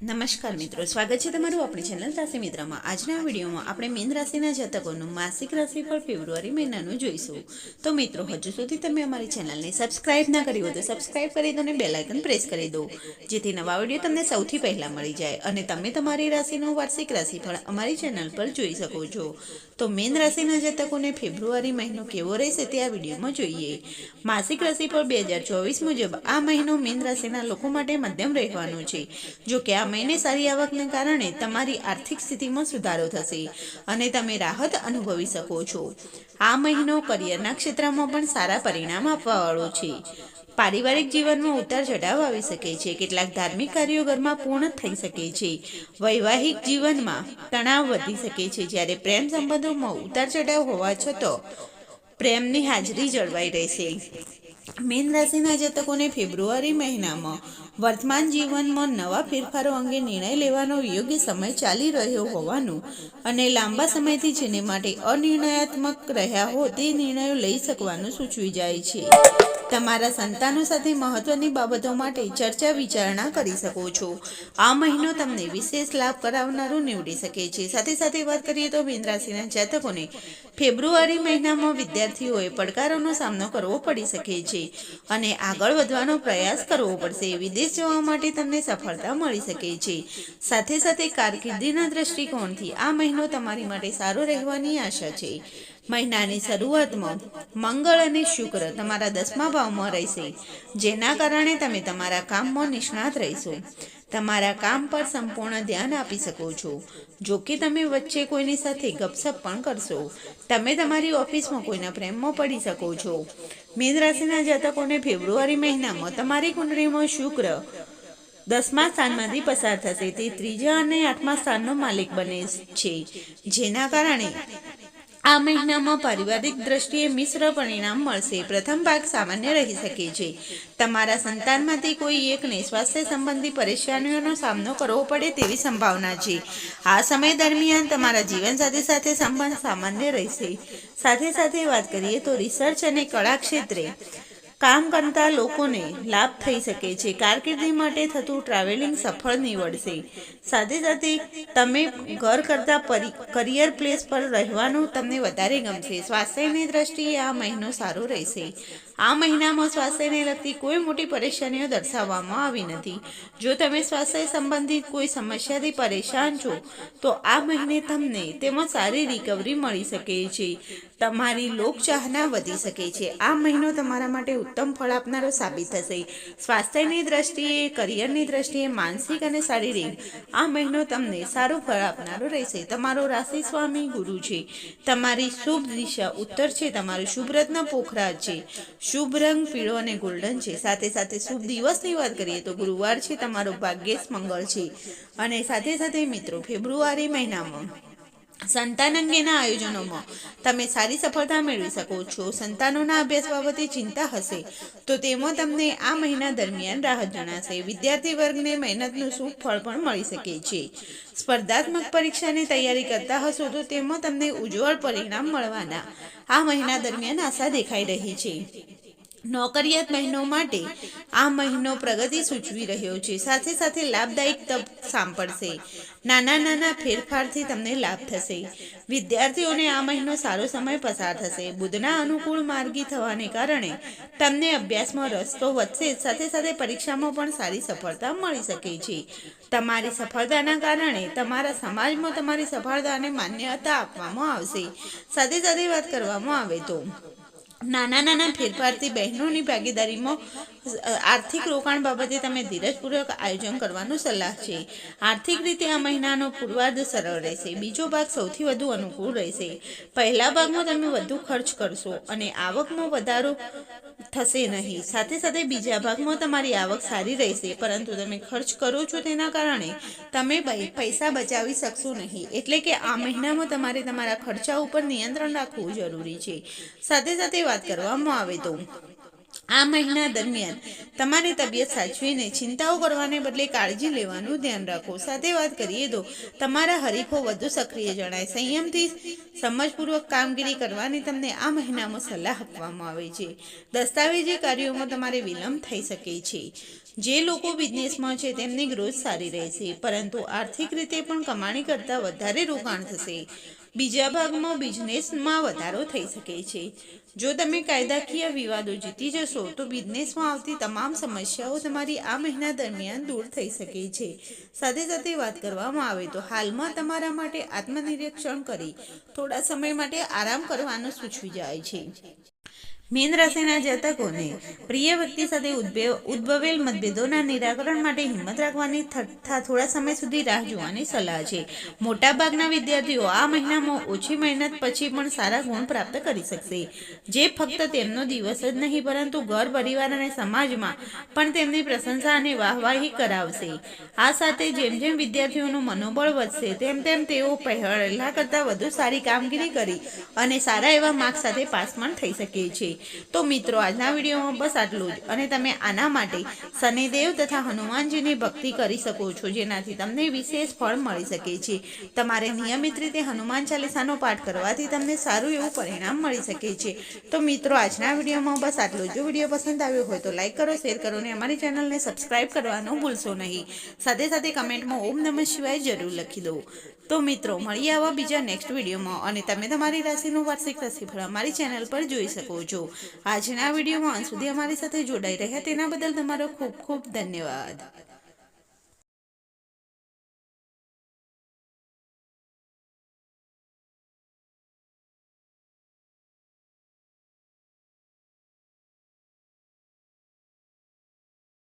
નમસ્કાર મિત્રો, સ્વાગત છે તમારું આપણી ચેનલ રાશિ મિત્રમાં. આજના વિડીયોમાં આપણે મીન રાશિના જાતકોનું માસિક રાશિફળ ફેબ્રુઆરી મહિનાનું જોઈશું. તો મિત્રો, હજુ સુધી તમે અમારી ચેનલને સબસ્ક્રાઇબ ના કરી હોય તો સબસ્ક્રાઇબ કરી દો અને બેલ આઇકન પ્રેસ કરી દો, જેથી નવા વીડિયો તમને સૌથી પહેલાં મળી જાય અને તમે તમારી રાશિનું વાર્ષિક રાશિફળ અમારી ચેનલ પર જોઈ શકો છો. તો મીન રાશિના જાતકોને ફેબ્રુઆરી મહિનો કેવો રહેશે તે આ વિડીયોમાં જોઈએ. માસિક રાશિફળ બે હજાર ચોવીસ મુજબ આ મહિનો મીન રાશિના લોકો માટે મધ્યમ રહેવાનો છે. જો કે આ મહિને સારી આવકને કારણે તમારી આર્થિક સ્થિતિમાં સુધારો થશે અને તમે રાહત અનુભવી શકો છો. આ મહિનો કરિયરના ક્ષેત્રમાં પણ સારા પરિણામ આપવાવાળો છે. પારિવારિક જીવનમાં ઉતાર ચઢાવ આવી શકે છે. કેટલાક ધાર્મિક કાર્યો ઘરમાં પૂર્ણ થઈ શકે છે. વૈવાહિક જીવનમાં તણાવ વધી શકે છે. જ્યારે પ્રેમ સંબંધોમાં ઉતાર ચઢાવ હોવા છતાં પ્રેમની હાજરી જળવાઈ રહેશે. મીન રાશિના જાતકોને ફેબ્રુઆરી મહિનામાં વર્તમાન જીવનમાં નવા ફેરફારો અંગે નિર્ણય લેવાનો યોગ્ય સમય ચાલી રહ્યો હોવાનું અને લાંબા સમયથી જેને માટે અનિર્ણયાત્મક રહ્યા હો તે નિર્ણયો લઈ શકવાનું સૂચવી જાય છે. તમારા સંતાનો સાથે મહત્વની બાબતો માટે ચર્ચા વિચારણા કરી શકો છો. આ મહિનો તમને વિશેષ લાભ કરાવનારું નીવડી શકે છે. સાથે સાથે વાત કરીએ તો મીન જાતકોને ફેબ્રુઆરી મહિનામાં વિદ્યાર્થીઓએ પડકારોનો સામનો કરવો પડી શકે છે અને આગળ વધવાનો પ્રયાસ કરવો પડશે. વિદેશ જવા માટે તમને સફળતા મળી શકે છે. સાથે સાથે કારકિર્દીના દ્રષ્ટિકોણથી આ મહિનો તમારી માટે સારો રહેવાની આશા છે. મહિનાની શરૂઆતમાં મંગળ અને શુક્ર તમારા દસમા ભાવમાં રહેશે. જેના કારણે તમે તમારા કામમાં નિષ્ણાત રહેશો. તમારા કામ પર સંપૂર્ણ ધ્યાન આપી શકો છો. જો કે તમે વચ્ચે કોઈની સાથે ગપસપ પણ કરશો. તમે તમારી ઓફિસમાં કોઈના પ્રેમમાં પડી શકો છો. મીન રાશિના જાતકોને ફેબ્રુઆરી મહિનામાં તમારી કુંડળીમાં શુક્ર દસમા સ્થાનમાંથી પસાર થશે. તે ત્રીજા અને આઠમા સ્થાનનો માલિક બને છે. જેના કારણે આ મહિનામાં પારિવારિક દ્રષ્ટિએ મિશ્ર પરિણામ મળશે. પ્રથમ ભાગ સામાન્ય રહી શકે છે. તમારા સંતાનમાંથી કોઈ એકને સ્વાસ્થ્ય સંબંધી પરેશાનીઓનો સામનો કરવો પડે તેવી સંભાવના છે. આ સમય દરમિયાન તમારા જીવન સાથે સાથે સંબંધ સામાન્ય રહેશે. સાથે સાથે વાત કરીએ તો રિસર્ચ અને કળા ક્ષેત્રે. કામ કરતા લોકોને લાભ થઈ શકે છે. કારકિર્દી માટે થતું ટ્રાવેલિંગ સફળ નીવડશે. સાથે સાથે તમે ઘર કરતાં કરિયર પ્લેસ પર રહેવાનું તમને વધારે ગમશે. સ્વાસ્થ્યની દ્રષ્ટિએ આ મહિનો સારો રહેશે. આ મહિનામાં સ્વાસ્થ્યને લગતી કોઈ મોટી પરેશાનીઓ દર્શાવવામાં આવી નથી. જો તમે સ્વાસ્થ્ય સંબંધિત કોઈ સમસ્યાથી પરેશાન છો, તો આ મહિને તમને તેમાં સારી રિકવરી મળી શકે છે. તમારી લોકચાહના વધી શકે છે. આ મહિનો તમારા માટે ઉત્તમ ફળ આપનારો સાબિત થશે. સ્વાસ્થ્યની દ્રષ્ટિએ કરિયરની દ્રષ્ટિએ, માનસિક અને શારીરિક, આ મહિનો તમને સારું ફળ આપનારો રહેશે. તમારો રાશિ સ્વામી ગુરુ છે. તમારી શુભ દિશા ઉત્તર છે. તમારું શુભ રત્ન પોખરાજ છે. શુભ રંગ, પીળો અને ગોલ્ડન છે. સાથે સાથે શુભ દિવસની વાત કરીએ તો ગુરુવાર છે, તમારો ભાગ્યેશ મંગળ છે. અને સાથે સાથે મિત્રો, ફેબ્રુઆરી મહિનામાં સંતાન અંગેના આયોજનોમાં તમે સારી સફળતા મેળવી શકો છો. સંતાનોના અભ્યાસ બાબતે ચિંતા હશે તો તેમાં તમને આ મહિના દરમિયાન રાહત જણાશે. વિદ્યાર્થી વર્ગને મહેનતનું શુભ ફળ પણ મળી શકે છે. સ્પર્ધાત્મક પરીક્ષાની તૈયારી કરતા હશો તો તેમાં તમને ઉજ્જવળ પરિણામ મળવાના. આ મહિના દરમિયાન આશા દેખાઈ રહી છે. નોકરિયાત મહિનો માટે આ મહિનો પ્રગતિ સૂચવી રહ્યો છે. સાથે સાથે લાભદાયક તપ સાંપડશે નાના નાના ફેરફારથી તમને લાભ થશે. વિદ્યાર્થીઓને આ મહિનો સારો સમય પસાર થશે. બુધના અનુકૂળ માર્ગી થવાને કારણે તમને અભ્યાસમાં રસ તો વધશે. સાથે સાથે પરીક્ષામાં પણ સારી સફળતા મળી શકે છે. તમારી સફળતાના કારણે તમારા સમાજમાં તમારી સફળતાને માન્યતા આપવામાં આવશે. સાથે સાથે વાત કરવામાં આવે તો નાના નાના ફેરફારથી બહેનોની ભાગીદારીમાં આર્થિક રોકાણ બાબતે તમે ધીરજપૂર્વક આયોજન કરવાનું સલાહ છે. આર્થિક રીતે આ મહિનાનો પૂર્વાર્ધ સરળ રહેશે. બીજો ભાગ સૌથી વધુ અનુકૂળ રહેશે. પહેલા ભાગમાં તમે વધુ ખર્ચ કરશો અને આવકમાં વધારો થશે નહીં. સાથે સાથે બીજા ભાગમાં તમારી આવક સારી રહેશે, પરંતુ તમે ખર્ચ કરો છો તેના કારણે તમે પૈસા બચાવી શકશો નહીં. એટલે કે આ મહિનામાં તમારે તમારા ખર્ચા ઉપર નિયંત્રણ રાખવું જરૂરી છે. સાથે સાથે વાત કરવામાં આવે તો આ મહિના દરમિયાન તમારી તબિયત સાચવીને ચિંતાઓ કરવાને બદલે કાળજી લેવાનું ધ્યાન રાખો. સાથે વાત કરીએ તો તમારા હરીફો વધુ સક્રિય જણાય. સંયમથી સમજપૂર્વક કામગીરી કરવાની તમને આ મહિનામાં સલાહ આપવામાં આવે છે. દસ્તાવેજી કાર્યોમાં તમારે વિલંબ થઈ શકે છે. જે લોકો બિઝનેસમાં છે તેમની ગ્રોથ સારી રહેશે, પરંતુ આર્થિક રીતે પણ કમાણી કરતાં વધારે રોકાણ થશે. બીજા ભાગમાં બિઝનેસમાં વધારો થઈ શકે છે. જો તમે કાયદાકીય વિવાદો જીતી જશો, તો બિઝનેસમાં આવતી તમામ સમસ્યાઓ તમારી આ મહિના દરમિયાન દૂર થઈ શકે છે. સાથે સાથે વાત કરવામાં આવે તો હાલમાં તમારા માટે આત્મનિરીક્ષણ કરી થોડા સમય માટે આરામ કરવાનું સૂચવી જાય છે. મીન રાશિના જાતકોને પ્રિય વ્યક્તિ સાથે ઉદ્ભવ ઉદ્ભવેલ મતભેદોના નિરાકરણ માટે હિંમત રાખવાની તથા થોડા સમય સુધી રાહ જોવાની સલાહ છે. મોટાભાગના વિદ્યાર્થીઓ આ મહિનામાં ઓછી મહેનત પછી પણ સારા ગુણ પ્રાપ્ત કરી શકશે. જે ફક્ત તેમનો દિવસ જ નહીં, પરંતુ ઘર, પરિવાર અને સમાજમાં પણ તેમની પ્રશંસા અને વાહવાહી કરાવશે. આ સાથે જેમ જેમ વિદ્યાર્થીઓનું મનોબળ વધશે, તેમ તેમ તેઓ પહેલા કરતાં વધુ સારી કામગીરી કરી અને સારા એવા માર્ક્સ સાથે પાસ પણ થઈ શકે છે. તો મિત્રો, આજના વિડીયોમાં બસ આટલું જ. અને તમે આના માટે શનિદેવ તથા હનુમાનજીની ભક્તિ કરી શકો છો, જેનાથી તમને વિશેષ ફળ મળી શકે છે. તમારે નિયમિત રીતે હનુમાન ચાલીસાનો પાઠ કરવાથી તમને સારું એવું પરિણામ મળી શકે છે. તો મિત્રો, આજના વિડીયોમાં બસ આટલું જો. વીડિયો પસંદ આવ્યો હોય તો લાઈક કરો, શેર કરો અને અમારી ચેનલને સબસ્ક્રાઈબ કરવાનું ભૂલશો નહીં. સાથે સાથે કમેન્ટમાં ઓમ નમઃ શિવાય જરૂર લખી દો. તો મિત્રો, મળીએ આવા બીજા નેક્સ્ટ વિડીયોમાં અને તમે તમારી રાશિનું વાર્ષિક રાશિફળ અમારી ચેનલ પર જોઈ શકો છો. આજના વિડીયોમાં સુધી અમારી સાથે જોડાઈ રહ્યા તેના બદલ તમારો ખૂબ ખૂબ ધન્યવાદ.